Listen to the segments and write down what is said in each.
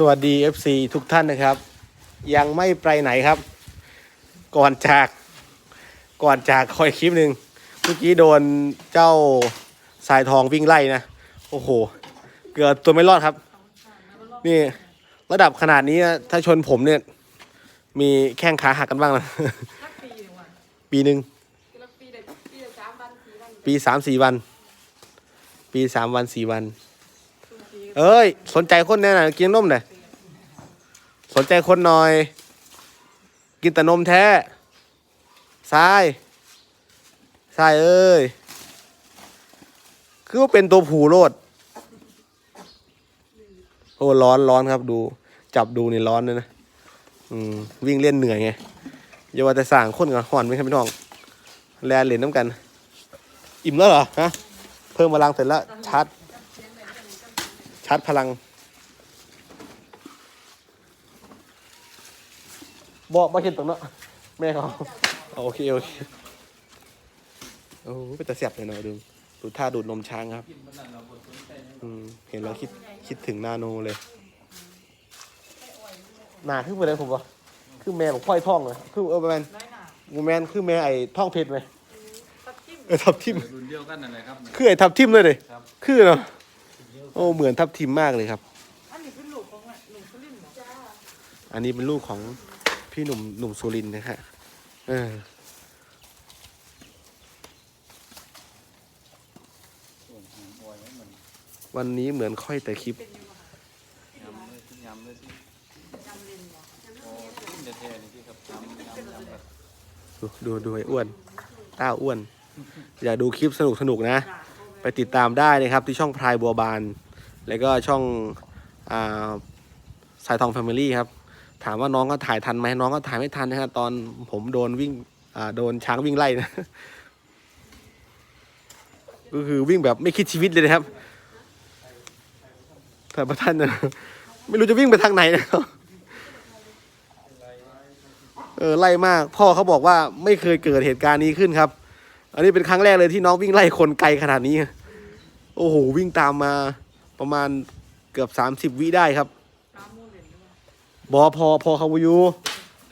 สวัสดี FC ทุกท่านนะครับ ยังไม่ไปไหนครับ ก่อนจากก่อนจากคอยคลิปหนึ่งเมื่อกี้โดนเจ้าสายทองวิ่งไล่นะ โอ้โห เกือบตัวไม่รอดครับ นี่ระดับขนาดนี้นะถ้าชนผมเนี่ย มีแข้งขาหักกันบ้างนะ สักปีหนึ่งวันปีหนึ่งละปีเดียวปีเดียวสามวันสี่วันปีสามสี่วัน ปีสามวันสี่วัน เอ้ย สนใจคนแน่น่ะกินนมหน่อยสนใจคนหน่อย กินแต่นมแท้ทรายทรายเอ้ย คือว่าเป็นตัวผูโลดโอ้ร้อนร้อนครับดู จับดูนี่ร้อนเลยนะอืมวิ่งเล่นเหนื่อยไงอย่าว่าแต่สั่งคนกับห่อนไมครับพี่น้องแลนเหรียญน้ำกัน อิ่มแล้วเหรอฮะเพิ่มพลังเสร็จแล้วชาร์จ ชาร์จพลัง บอกมาเห็นตรงเนาะแม่เขาเอาโอเค โอเค โอ้โหเป็นตะเสียบเลยหน่อยดูดูท่าดูดนมช้างครับ อืม เห็นแล้วคิดคิดถึงนาโนเลย หนาขึ้นไปเลยผมวะคือแม่ของพ่อยท่องเลยคือเออแมนน้อยหนากูแมนคือแม่ไอ้ท่องเพชรไหมตัดจิ้มเออทับทิมรุ่นเดียวกันนั่นแหละครับ คือไอ้ทับทิมเลยเลยครับคือเนาะ โอ้เหมือนทับทิมมากเลยครับ อันนี้เป็นลูกของหนุ่มสุรินทร์เหรอจ้าอันนี้เป็นลูกของพี่หนุ่มหนุ่มสุรินทร์นะฮะเออส่วนหางออยให้มันวันนี้เหมือนค่อยแต่คลิปเป็นยังไงคะยำเลยที่ยำเลยที่จำเรียนเหรอโอ้ที่แท้ๆนี่ที่ครับยำยำยำแบบดูดูดูไอ้อ้วนต้าอ้วน อยากดูคลิปสนุกสนุกๆนะ จ้า ไปติดตามได้นะครับที่ช่องพลายบัวบาน แล้วก็ช่องอ่าสายทองแฟมิลี่ครับ ถามว่าน้องก็ถ่ายทันไหมน้องก็ถ่ายไม่ทันนะฮะตอนผมโดนวิ่งอ่าโดนช้างวิ่งไล่นะก็คือวิ่งแบบไม่คิดชีวิตเลยนะครับแต่ประท่านนะไม่รู้จะวิ่งไปทางไหนนะครับเออไล่มาก พ่อเขาบอกว่าไม่เคยเกิดเหตุการณ์นี้ขึ้นครับ อันนี้เป็นครั้งแรกเลยที่น้องวิ่งไล่คนไกลขนาดนี้ โอ้โหวิ่งตามมา ประมาณเกือบสามสิบวิได้ครับตามโมเดลด้วยบอพอพอเขาวาอยู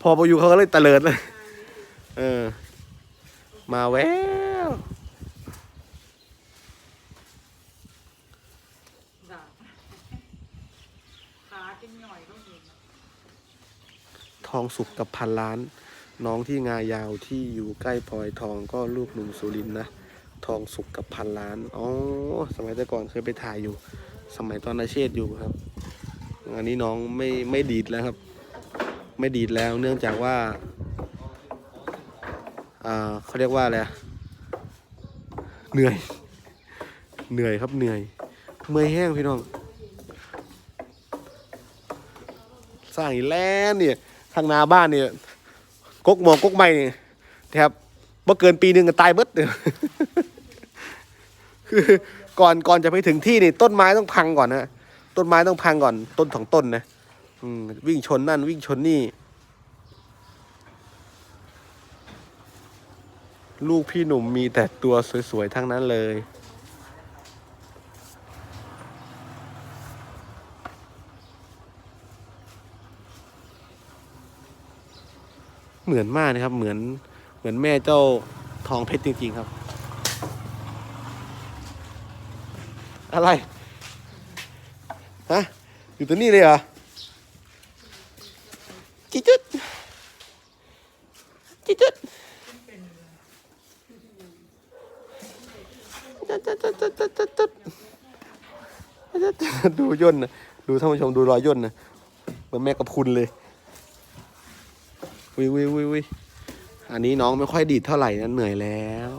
พอพออยู่เขาก็เลยตะเลิดเลยเออ มาแววจ้าขาเป็นหน่อยก็เห็นนะทองสุกกับพันล้าน น้องที่งายาวที่อยู่ใกล้พลอยทองก็ลูกหนุ่มสุรินทร์นะ ทองสุกกับพันล้าน อ๋อ สมัยแต่ก่อนเคยไปถ่ายอยู่ สมัยตอนนาเชษอยู่ครับอันนี้น้องไม่ไม่ดีดแล้วครับ ไม่ดีดแล้วเนื่องจากว่าอ่าเขาเรียกว่าอะไรเหนื่อย เหนื่อยครับเหนื่อย เมื่อยแห้งพี่น้อง สร้างอีกแล้วเนี่ยทางนาบ้านเนี่ยกกหมอกกกไม้เนี่ยนะครับเมื่อเกินปีหนึ่งก็ตายเบิดเนี่ยคือ ก่อนก่อนจะไปถึงที่นี่ต้นไม้ต้องพังก่อนนะต้นไม้ต้องพังก่อนต้นสองต้นนะอืมวิ่งชนนั่นวิ่งชนนี่ ลูกพี่หนุ่มมีแต่ตัวสวยๆทั้งนั้นเลยเหมือนมากนะครับ เหมือนเหมือนแม่เจ้าทองเพชรจริงๆครับ อะไร ฮะ อยู่ตรงนี้เลยเหรอจิจุดจิจุดดูย่นนะดูท่านผู้ชมดูรอยย่นนะเหมือนแม่กับคุณเลยวิววิววิวอันนี้น้องไม่ค่อยดีดเท่าไหร่นะเหนื่อยแล้ว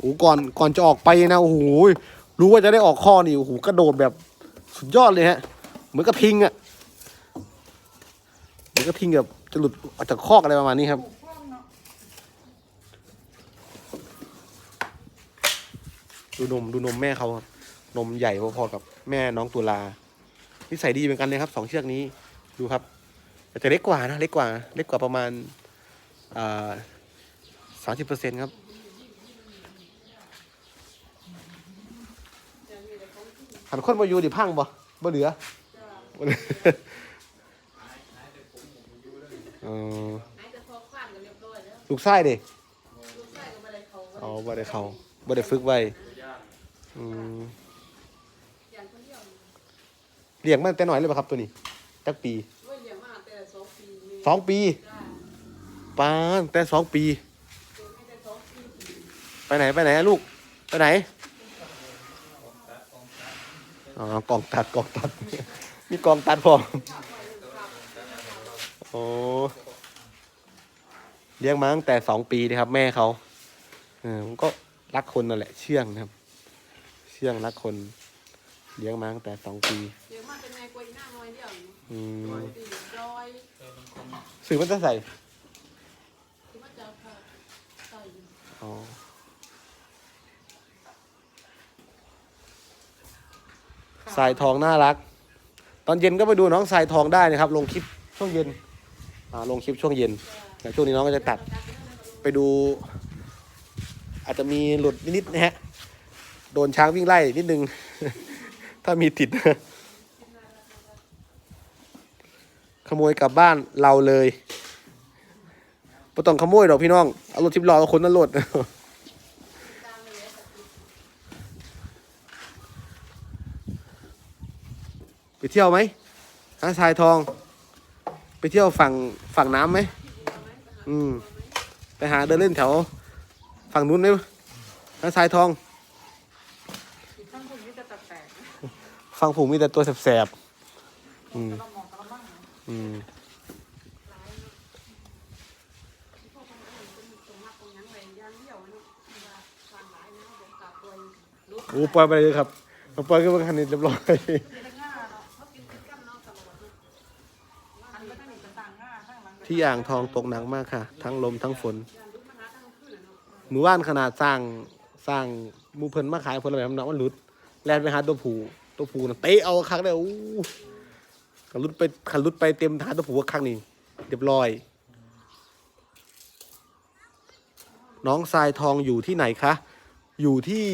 โอ้ก่อนก่อนจะออกไปนะโอ้โหรู้ว่าจะได้ออกข้อนี่โอ้โหกระโดดแบบสุดยอดเลยฮะ เหมือนกระทิงอะเหมือนกระทิงแบบจะหลุดออกจากคอกอะไรประมาณนี้ครับดูนมดูนมแม่เขาครับนมใหญ่พอๆกับแม่น้องตุลานิสัยดีเหมือนกันเลยครับสองเชือกนี้ดูครับแต่จะเล็กกว่านะเล็กกว่าเล็กกว่าประมาณสามสิบเปอร์เซ็นต์ครับ ขันคนมาอยู่ดิพังบ่บ่เหลือบ่เหลือเออลูกไส้ดิอ๋อบ่ได้เขาบ่ได้ฝึกไว้เลี้ยงมันแต่หน่อยเลยป่ะครับตัวนี้จักปีสองปีปานแต่สองปี ไปไหนไปไหนลูก ไปไหน อ๋อกองตัดกองตัด มีกองตัดพร้อมโอ้เลี้ยงมาตั้งแต่สองปีนะครับ แม่เขาเออมันก็รักคนนั่นแหละ เชื่องนะครับ เชื่องรักคน เลี้ยงมาตั้งแต่สองปีเลี้ยงมาเป็นไงกว่าอีหน้าน้อยเดียวนี่อืมปีร้อยสื่อมันจะใส่ที่ว่าจะค่ะใส่อ๋อ สายทองน่ารัก ตอนเย็นก็ไปดูน้องสายทองได้นะครับ ลงคลิปช่วงเย็นลงคลิปช่วงเย็นแต่ช่วงนี้น้องก็จะตัดไปดู อาจจะมีหลุดนิดๆนะฮะโดนช้างวิ่งไล่นิดนึง ถ้ามีติด ขโมยกลับบ้านเราเลยไม่ต้องขโมยดอกพี่น้อง เอารถทิพย์รอเอาคนนั่นรถ ไป เที่ยวไหมฮะชายทอง ไปเที่ยวฝั่งฝั่งน้ำไหมอืม ไปหาเดินเล่นแถว ฝั่งนู้นไหมฮะชายทองทั้งคนนี้จะแตกๆนะฝั่งผมมีแต่ตัวแสบๆอืมกระมองกระมังนะอืมพวกคนอื่นเป็นตรงนักตรงนั้นแหวนยางเดี่ยวเนาะเวลาทานหลายนะผมกลับตัวลูกโอ้ปล่อยไปเลยครับปล่อยก็เป็นคันนี้เรียบร้อย ที่อ่างทองตกหนักมากค่ะ ทั้งลมทั้งฝนยานลุกมาหาทั้งคืนเนาะหมู่บ้านขนาดสร้างสร้างมูเพิ่นมาขายผลไม้น้ำมันหลุดแลนไปหาตัวผูตัวผูน่ะเตะเอาครั้งเดียวอู้ขันรุดไปขันรุดไปเต็มฐานตัวผูครั้งนี้เรียบร้อย น้องทรายทองอยู่ที่ไหนคะอยู่ที่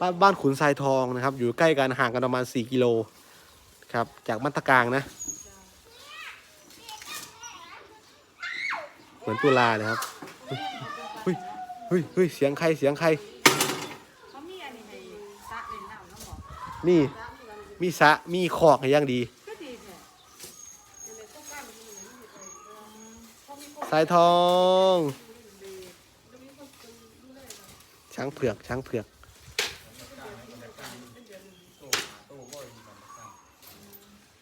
บ้านบ้านขุนทรายทองนะครับ อยู่ใกล้กันห่างกันประมาณ 4 กิโลครับ จากมัตตกลางนะ เหมือนตุลาเลยครับเฮ้ยเฮ้ยเฮ้ยเสียงใครเสียงใคร เขามีอันนี้ให้ซะเล่นน้ำน้ำบอกนี่มีสระมีคอกให้อย่างดี ก็ดีแท้สายทอง ช้างเผือก ช้างเผือก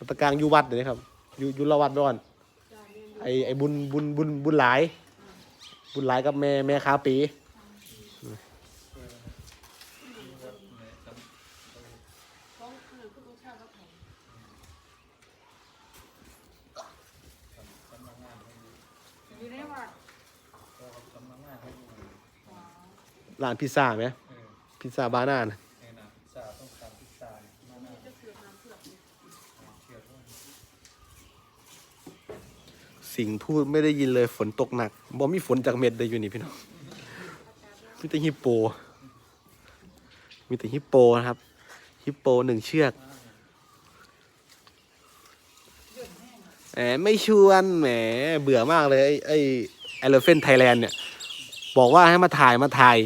ตะกางอยู่วัดเลยนะครับ อยู่อยู่ละวัดไปก่อน ไอไอบุญบุญบุญบุญหลาย บุญหลายกับแม่แม่ค้าปีอยู่ในวัดร้านพิซซ่าไหมพิซซ่าบานานะ สิ่งพูดไม่ได้ยินเลยฝนตกหนักบ่มีฝนจากเม็ดเลยอยู่นี่พี่น้องมีแต่ฮิปโป มีแต่ฮิปโปนะครับ ฮิปโปหนึ่งเชือกแหมไม่ชวนแหมเบื่อมากเลย ไอ้ไอ้เอลเฟนไทยแลนด์เนี่ย บอกว่าให้มาถ่ายมาถ่าย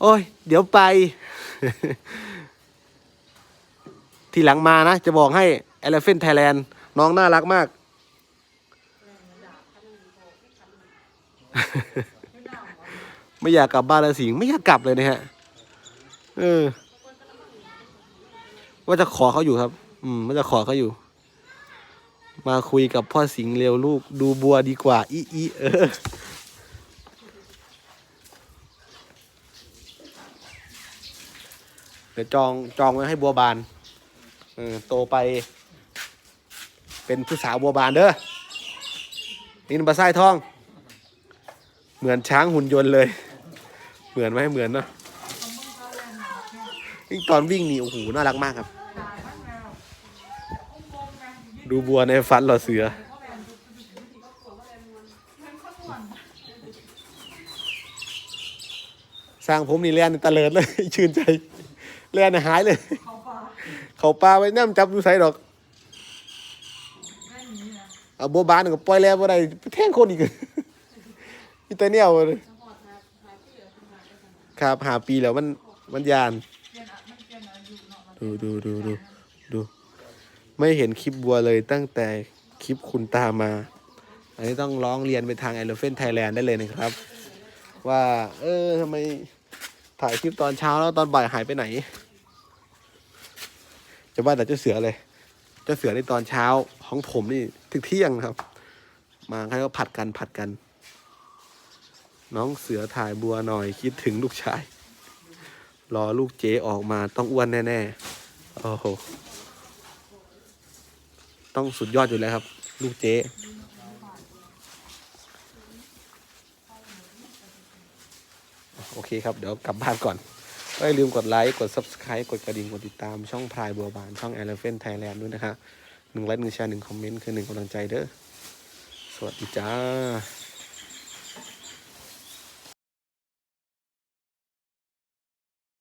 โอ้ย เดี๋ยวไปทีหลังมานะ จะบอกให้ Elephant Thailand น้องน่ารักมาก ไม่อยากกลับบ้านแล้วสิงไม่อยากกลับเลยนะฮะ เออ ว่าจะขอเขาอยู่ครับ อืมว่าจะขอเขาอยู่ มาคุยกับพ่อสิงห์เร็วลูก ดูบัวดีกว่าอีอีเออเดี๋ยวจองจองไว้ให้บัวบาน เออโตไป เป็นผู้สาวบัวบานเด้อนี่นปลาไส้ทอง เหมือนช้างหุ่นยนต์เลย เหมือนไหมเหมือนเนอะยิ่งตอนวิ่งนี่โอ้โหน่ารักมากครับ ดูบัวในฟันหล่อเสือ สร้างผมนี่แล่นตะเลิดเลย ชื่นใจแล่นหายเลย เขาฟ้าเขาปลาไว้น้ำจับอยู่ไสดอกเอาบัวบานก็ปล่อยแล้วบ่ได้แทงคนอีก อีแต่เนี่ยเลยทั้งหมดหาป่าได้ขนาดครับหาปีแล้วมันมันยานดูดูดูดูดูไม่เห็นคลิปบัวเลยตั้งแต่คลิปคุณตามา อันนี้ต้องร้องเรียนไปทาง Elephant Thailand ได้เลยนะครับ ว่า เออทำไมถ่ายคลิปตอนเช้าแล้วตอนบ่ายหายไปไหน จะว่าแต่เจ้าเสือเลย เจ้าเสือในตอนเช้าของผมนี่ถึงเที่ยงครับ มาใครก็ผัดกันผัดกัน น้องเสือถ่ายบัวหน่อยคิดถึงลูกชาย รอลูกเจ๊ออกมาต้องอ้วนแน่ๆ โอ้โห ต้องสุดยอดอยู่แล้วครับ ลูกเจ๊โอเคครับ เดี๋ยวกลับบ้านก่อนก็อย่าลืมกดไลค์ กด subscribe กดกระดิ่ง กดติดตามช่องพลายบัวบาน ช่อง Elephant Thailand ด้วยนะครับหนึ่งไลค์หนึ่งแชร์หนึ่งคอมเมนต์คือหนึ่งกำลังใจเด้อ สวัสดีจ้า